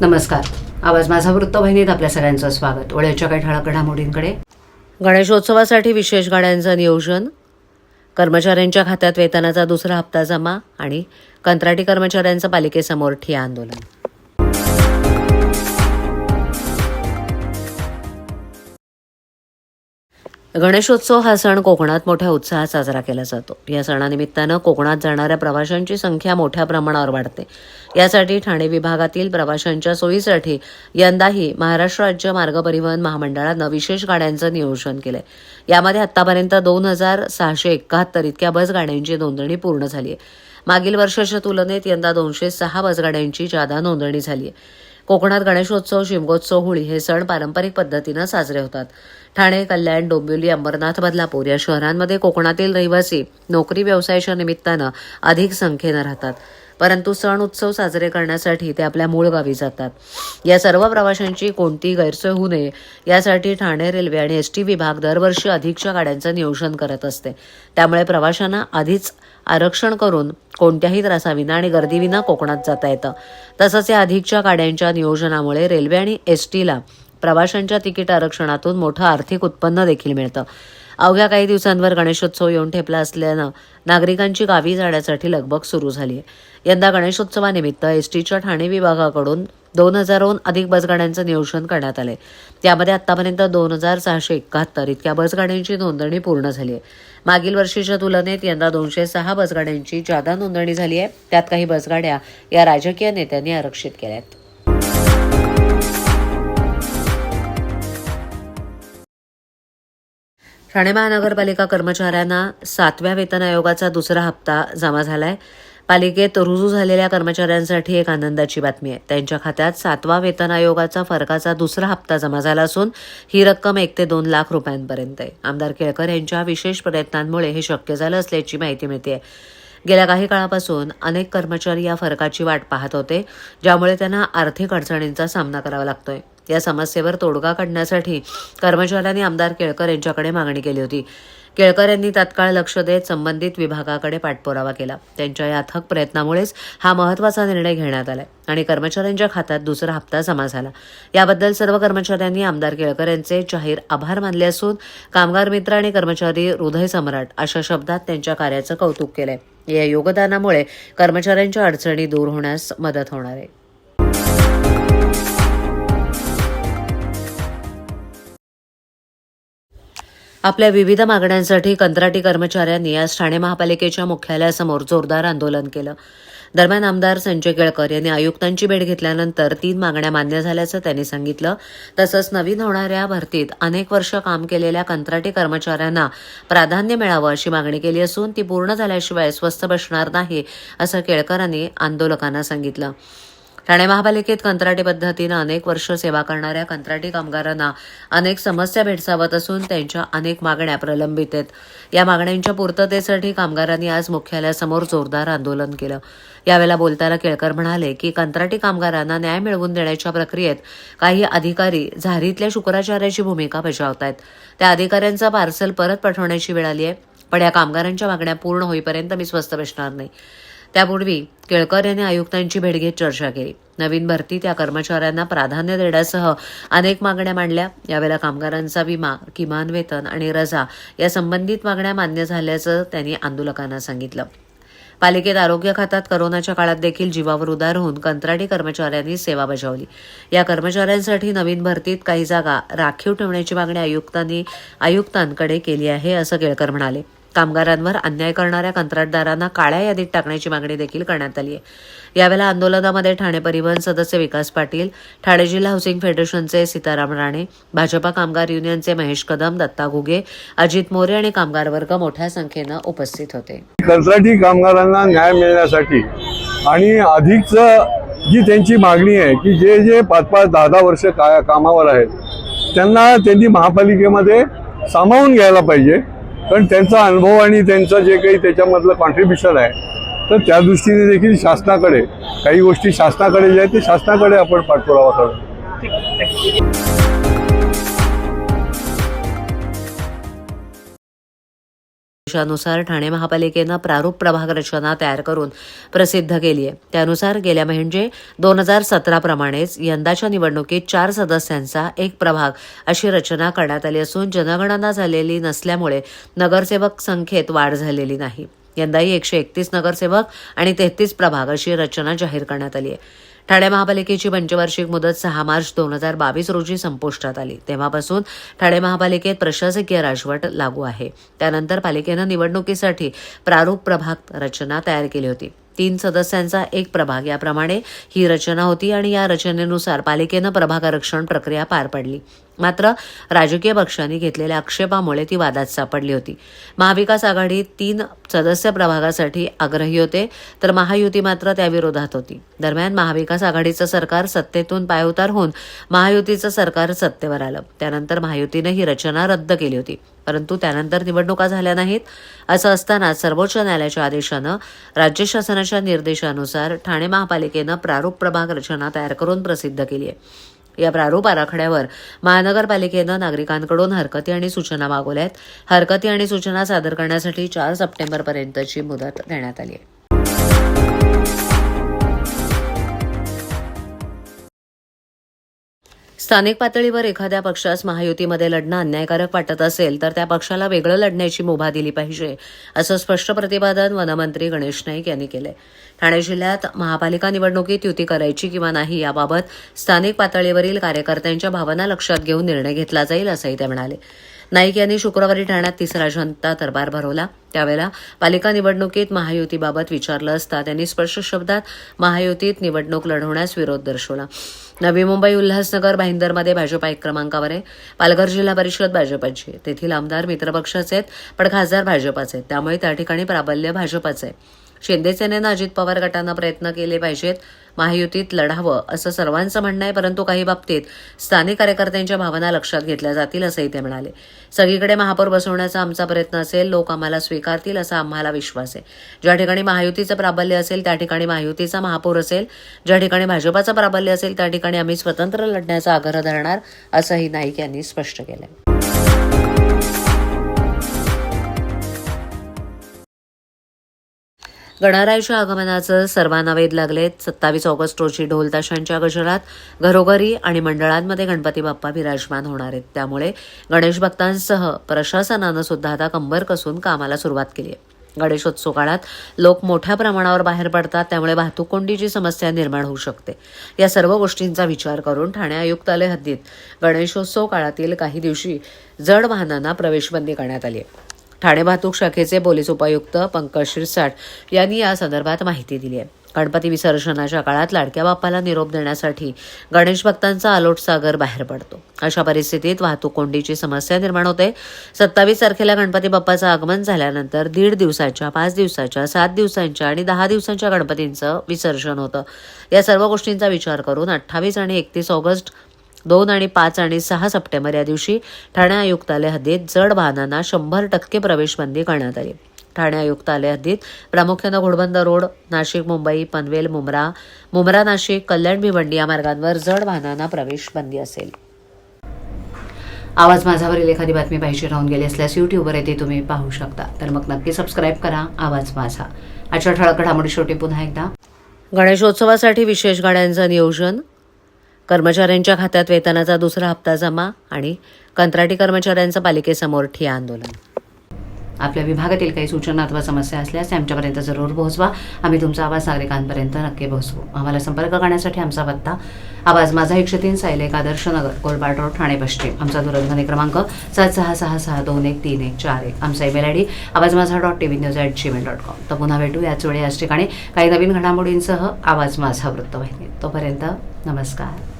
नमस्कार. आवाज माझा वृत्तवाहिनीत आपल्या सगळ्यांचं स्वागत. वळ्याच्या काही ठळक घडामोडींकडे. गणेशोत्सवासाठी विशेष गाड्यांचं नियोजन. कर्मचाऱ्यांच्या खात्यात वेतनाचा दुसरा हप्ता जमा आणि कंत्राटी कर्मचाऱ्यांचं पालिकेसमोर ठिय्या आंदोलन. गणेशोत्सव हा सण कोकणात मोठ्या उत्साहात साजरा केला जातो. या सणानिमित्तानं कोकणात जाणाऱ्या प्रवाशांची संख्या मोठ्या प्रमाणावर वाढते. यासाठी ठाणे विभागातील प्रवाशांच्या सोयीसाठी यंदाही महाराष्ट्र राज्य मार्ग परिवहन महामंडळानं विशेष गाड्यांचं नियोजन केलंय. यामध्ये आतापर्यंत दोन हजार सहाशे एकाहत्तर इतक्या बस गाड्यांची नोंदणी पूर्ण झाली आहे मागील वर्षाच्या तुलनेत यंदा दोनशे सहा बसगाड्यांची जादा नोंदणी झाली आहे कोकणात गणेशोत्सव शिमगोत्सव होळी हे सण पारंपरिक पद्धतीनं साजरे होतात. ठाणे कल्याण डोंबिवली अंबरनाथ बदलापूर या शहरांमध्ये कोकणातील रहिवासी नोकरी व्यवसायाच्या निमित्तानं अधिक संख्येनं राहतात. परंतु सण उत्सव साजरे करण्यासाठी ते आपल्या मूळ गावी जातात. या सर्व प्रवाशांची कोणतीही गैरसोय होऊ नये यासाठी ठाणे रेल्वे आणि एस टी विभाग दरवर्षी अधिकच्या गाड्यांचं नियोजन करत असते. त्यामुळे प्रवाशांना आधीच आरक्षण करून कोणत्याही त्रासाविना आणि गर्दीविना कोकणात जाता येतं. तसंच या अधिकच्या गाड्यांच्या नियोजनामुळे रेल्वे आणि एस टीला प्रवाशांच्या तिकीट आरक्षणातून मोठं आर्थिक उत्पन्न देखील मिळतं. अवघ्या काही दिवसांवर गणेशोत्सव येऊन ठेपला असल्यानं नागरिकांची गावी जाण्यासाठी लगबग सुरू झाली आहे यंदा गणेशोत्सवानिमित्त एस टीच्या ठाणे विभागाकडून दोन हजारहून अधिक बसगाड्यांचं नियोजन करण्यात आलंय त्यामध्ये आतापर्यंत दोन हजार सहाशे एकाहत्तर इतक्या बसगाड्यांची नोंदणी पूर्ण झाली आहे. मागील वर्षीच्या तुलनेत यंदा दोनशे सहा बसगाड्यांची जादा नोंदणी झाली आहे. त्यात काही बसगाड्या या राजकीय नेत्यांनी आरक्षित केल्या आहेत. ठाणे महानगरपालिका कर्मचाऱ्यांना सातव्या वेतन आयोगाचा दुसरा हप्ता जमा झालाय. पालिकेत रुजू झालेल्या कर्मचाऱ्यांसाठी एक आनंदाची बातमी आहे. त्यांच्या खात्यात सातवा वेतन आयोगाचा फरकाचा दुसरा हप्ता जमा झाला असून ही रक्कम एक ते दोन लाख रुपयांपर्यंत आहे. आमदार केळकर यांच्या विशेष प्रयत्नांमुळे हे शक्य झालं असल्याची माहिती मिळते गेल्या काही काळापासून अनेक कर्मचारी या फरकाची वाट पाहत होते ज्यामुळे त्यांना आर्थिक अडचणींचा सामना करावा लागतोय. या समस्येवर तोडगा काढण्यासाठी कर्मचाऱ्यांनी आमदार केळकर यांच्याकडे मागणी केली होती. केळकर यांनी तात्काळ लक्ष देत संबंधित विभागाकडे पाठपुरावा केला. त्यांच्या या अथक प्रयत्नामुळेच हा महत्त्वाचा निर्णय घेण्यात आलाय आणि कर्मचाऱ्यांच्या खात्यात दुसरा हप्ता जमा झाला. याबद्दल सर्व कर्मचाऱ्यांनी आमदार केळकर यांचे जाहीर आभार मानले असून कामगार मित्र आणि कर्मचारी हृदय सम्राट अशा शब्दात त्यांच्या कार्याचं कौतुक केलंय. या योगदानामुळे कर्मचाऱ्यांच्या अडचणी दूर होण्यास मदत होणार आहे. आपल्या विविध मागण्यांसाठी कंत्राटी कर्मचाऱ्यांनी आज ठाणे महापालिकेच्या मुख्यालयासमोर जोरदार आंदोलन केलं. दरम्यान आमदार संजय केळकर यांनी आयुक्तांची भेट घेतल्यानंतर तीन मागण्या मान्य झाल्याचं त्यांनी सांगितलं. तसंच नवीन होणाऱ्या भरतीत अनेक वर्ष काम केलेल्या कंत्राटी कर्मचाऱ्यांना प्राधान्य मिळावं अशी मागणी केली असून ती पूर्ण झाल्याशिवाय स्वस्थ बसणार नाही असं केळकरांनी आंदोलकांना सांगितलं. ठाणे महापालिकेत कंत्राटी पद्धतीनं अनेक वर्ष सेवा करणाऱ्या कंत्राटी कामगारांना अनेक समस्या भेडसावत असून त्यांच्या अनेक मागण्या प्रलंबित आहेत. या मागण्यांच्या पूर्ततेसाठी कामगारांनी आज मुख्यालयासमोर जोरदार आंदोलन केलं. यावेळेला बोलताना केळकर म्हणाले की कंत्राटी कामगारांना न्याय मिळवून देण्याच्या प्रक्रियेत काही अधिकारी झारीतल्या शुक्राचार्याची भूमिका बजावत आहेत त्या अधिकाऱ्यांचा पार्सल परत पाठवण्याची वेळ आली आहे पण या कामगारांच्या मागण्या पूर्ण होईपर्यंत मी स्वस्थ बसणार नाही. त्यापूर्वी केळकर यांनी आयुक्तांची भेट घेत चर्चा केली. नवीन भरती त्या कर्मचाऱ्यांना प्राधान्य देण्यासह अनेक मागण्या मांडल्या. यावेळेला कामगारांचा विमा किमान वेतन आणि रजा या संबंधित मागण्या मान्य झाल्याचं त्यांनी आंदोलकांना सांगितलं. पालिकेत आरोग्य खात्यात करोनाच्या काळात देखील जीवावर उदार होऊन कंत्राटी कर्मचाऱ्यांनी सेवा बजावली. या कर्मचाऱ्यांसाठी नवीन भरतीत काही जागा राखीव ठेवण्याची मागणी आयुक्तांनी आयुक्तांकडे केली आहे असं केळकर म्हणाले. कामगारांवर अन्याय करणाऱ्या कंत्राटदारांना काळ्या यादीत टाकण्याची मागणी देखील करण्यात आली आहे. यावेळेला आंदोलनामध्ये ठाणे परिवहन सदस्य विकास पाटील ठाणे जिल्हा हाऊसिंग फेडरेशनचे सीताराम राणे भाजपा कामगार युनियनचे महेश कदम दत्ता घुगे अजित मोरे आणि कामगार वर्ग मोठ्या संख्येनं उपस्थित होते. कंत्राटी कामगारांना न्याय मिळण्यासाठी आणि अधिकच जी त्यांची मागणी आहे की जे जे पाच पाच दहा दहा वर्ष का कामावर आहेत त्यांना त्यांनी महापालिकेमध्ये सामावून घ्यायला पाहिजे. कारण त्यांचा अनुभव आणि त्यांचं जे काही त्याच्यामधलं कॉन्ट्रीब्युशन आहे तर त्या दृष्टीने देखील शासनाकडे काही गोष्टी शासनाकडे जे आहेत ते शासनाकडे आपण पाठपुरावा करू आदेशानुसार ठाणे महापालिकेनं प्रारूप प्रभाग रचना तयार करून प्रसिद्ध केली आहे त्यानुसार गेल्या म्हणजे दोन हजार सतराप्रमाणेच यंदाच्या निवडणुकीत चार सदस्यांचा एक प्रभाग अशी रचना करण्यात आली असून जनगणना झालेली नसल्यामुळे नगरसेवक संख्येत वाढ झालेली नाही. यंदाही एकशे एकतीस नगरसेवक आणि तेहतीस प्रभाग अशी रचना जाहीर करण्यात आली आहे. ठाणे महापालिकेची पंचवार्षिक मुदत सहा मार्च दोन हजार बावीस रोजी संपुष्टात आली. तेव्हापासून ठाणे महापालिकेत प्रशासकीय राजवट लागू आहे. त्यानंतर पालिकेनं निवडणुकीसाठी प्रारूप प्रभाग रचना तयार केली होती. तीन सदस्यांचा एक प्रभाग याप्रमाणे ही रचना होती आणि या रचनेनुसार पालिकेनं प्रभाग आरक्षण प्रक्रिया पार पडली. मात्र राजकीय पक्षांनी घेतलेल्या आक्षेपामुळे ती वादात सापडली होती. महाविकास आघाडी तीन सदस्य प्रभागासाठी आग्रही होते तर महायुती मात्र त्याविरोधात होती. दरम्यान महाविकास आघाडीचं सरकार सत्तेतून पायउतार होऊन महायुतीचं सरकार सत्तेवर आलं. त्यानंतर महायुतीनं ही रचना रद्द केली होती. परंतु त्यानंतर निवडणुका झाल्या नाहीत असं असताना सर्वोच्च न्यायालयाच्या आदेशानं राज्य शासनाच्या निर्देशानुसार ठाणे महापालिकेनं प्रारूप प्रभाग रचना तयार करून प्रसिद्ध केली आहे. या प्रारूप आराखड्यावर महानगरपालिकेनं नागरिकांकडून हरकती आणि सूचना मागवल्या आहेत हरकती आणि सूचना सादर करण्यासाठी चार सप्टेंबरपर्यंतची मुदत देण्यात आली आहे. स्थानिक पातळीवर एखाद्या पक्षास महायुतीमध्ये लढणं अन्यायकारक वाटत असेल तर त्या पक्षाला वेगळं लढण्याची मुभा दिली पाहिजे असं स्पष्ट प्रतिपादन वनमंत्री गणेश नाईक यांनी केलंय. ठाणे जिल्ह्यात महापालिका निवडणुकीत युती करायची किंवा नाही याबाबत स्थानिक पातळीवरील कार्यकर्त्यांच्या भावना लक्षात घेऊन निर्णय घेतला जाईल असंही ते म्हणाले. नाईक यांनी शुक्रवारी ठाण्यात तिसरा जनता दरबार भरवला. त्यावेळेला पालिका निवडणुकीत महायुतीबाबत विचारलं असता त्यांनी स्पष्ट शब्दात महायुतीत निवडणूक लढवण्यास विरोध दर्शवला. नवी मुंबई उल्हासनगर भाईंदरमध्ये भाजपा एक क्रमांकावर आहे पालघर जिल्हा परिषद भाजपाची आहे. तेथील आमदार मित्रपक्षाचे आहेत पण खासदार भाजपाचे आहेत. त्यामुळे त्या ठिकाणी प्राबल्य भाजपाचं आहे शिंदेसेनेनं अजित पवार गटानं प्रयत्न केले पाहिजेत. महायुतीत लढावं असं सर्वांचं म्हणणं आहे परंतु काही बाबतीत स्थानिक कार्यकर्त्यांच्या भावना लक्षात घेतल्या जातील असंही ते म्हणाले. सगळीकडे महापौर बसवण्याचा आमचा प्रयत्न असेल लोक आम्हाला स्वीकारतील असा आम्हाला विश्वास आहे. ज्या ठिकाणी महायुतीचं प्राबल्य असेल त्या ठिकाणी महायुतीचा महापौर असेल. ज्या ठिकाणी भाजपाचं प्राबल्य असेल त्या ठिकाणी आम्ही स्वतंत्र लढण्याचा आग्रह धरणार असंही नाईक यांनी स्पष्ट केलंय. गणरायाच्या आगमनाचं सर्वांना वेध लागलेत. सत्तावीस ऑगस्ट रोजी ढोलताशांच्या गजरात घरोघरी आणि मंडळांमध्ये गणपती बाप्पा विराजमान होणार आहेत. त्यामुळे गणेश भक्तांसह प्रशासनानं सुद्धा आता कंबर कसून कामाला सुरुवात केली आहे. गणेशोत्सव काळात लोक मोठ्या प्रमाणावर बाहेर पडतात त्यामुळे वाहतूक कोंडीची समस्या निर्माण होऊ शकते. या सर्व गोष्टींचा विचार करून ठाणे आयुक्तालय हद्दीत. गणेशोत्सव काळातील काही दिवशी जड वाहनांना प्रवेशबंदी करण्यात आली आहे. ठाणे वाहतूक शाखेचे पोलीस उपायुक्त पंकज शिरसाट यांनी या संदर्भात माहिती दिली आहे. गणपती विसर्जनाच्या काळात लाडक्या बाप्पाला निरोप देण्यासाठी गणेश भक्तांचा आलोट सागर बाहेर पडतो. अशा परिस्थितीत वाहतूक कोंडीची समस्या निर्माण होते. सत्तावीस तारखेला गणपती बाप्पाचं आगमन झाल्यानंतर दीड दिवसाच्या पाच दिवसाच्या सात दिवसांच्या आणि दहा दिवसांच्या गणपतींचं विसर्जन होतं. या सर्व गोष्टींचा विचार करून अठ्ठावीस आणि एकतीस ऑगस्ट दोन आणि पाच आणि सहा सप्टेंबर या दिवशी ठाणे आयुक्तालय हद्दीत जड वाहनांना शंभर टक्के प्रवेशबंदी करण्यात आली. ठाणे आयुक्तालय हद्दीत प्रामुख्यानं घोडबंदर रोड नाशिक मुंबई पनवेल मुंब्रा मुंब्रा नाशिक कल्याण भिवंडी या मार्गांवर जड वाहनांना प्रवेशबंदी असेल. आवाज माझावरील एखादी बातमी पाहिजे राहून गेली असल्यास यूट्यूबवर येते तुम्ही पाहू शकता. तर मग नक्की सबस्क्राईब करा. आवाज माझा. आजच्या ठळक घडामोडी शेवटी पुन्हा एकदा. गणेशोत्सवासाठी विशेष गाड्यांचं नियोजन कर्मचाऱ्यांच्या खात्यात वेतनाचा दुसरा हप्ता जमा आणि कंत्राटी कर्मचाऱ्यांचं पालिकेसमोर ठिया आंदोलन. आपल्या विभागातील काही सूचना अथवा समस्या असल्यास आमच्यापर्यंत जरूर पोहोचवा. आम्ही तुमचा आवाज नागरिकांपर्यंत नक्की पोहोचवू. आम्हाला संपर्क करण्यासाठी आमचा पत्ता आवाज माझा एकशे तीन सायलेक आदर्श नगर कोलबाट रोड ठाणे पश्चिम. आमचा दूरध्वनी क्रमांक सात सहा सहा सहा दोन एक तीन एक चार एक. आमचा ईमेल आय डी आवाज माझा dot T V news at Gmail dot com तर पुन्हा भेटू. याच वेळी याच ठिकाणी काही नवीन घडामोडींसह आवाज माझा वृत्तवाहिनी. तोपर्यंत नमस्कार.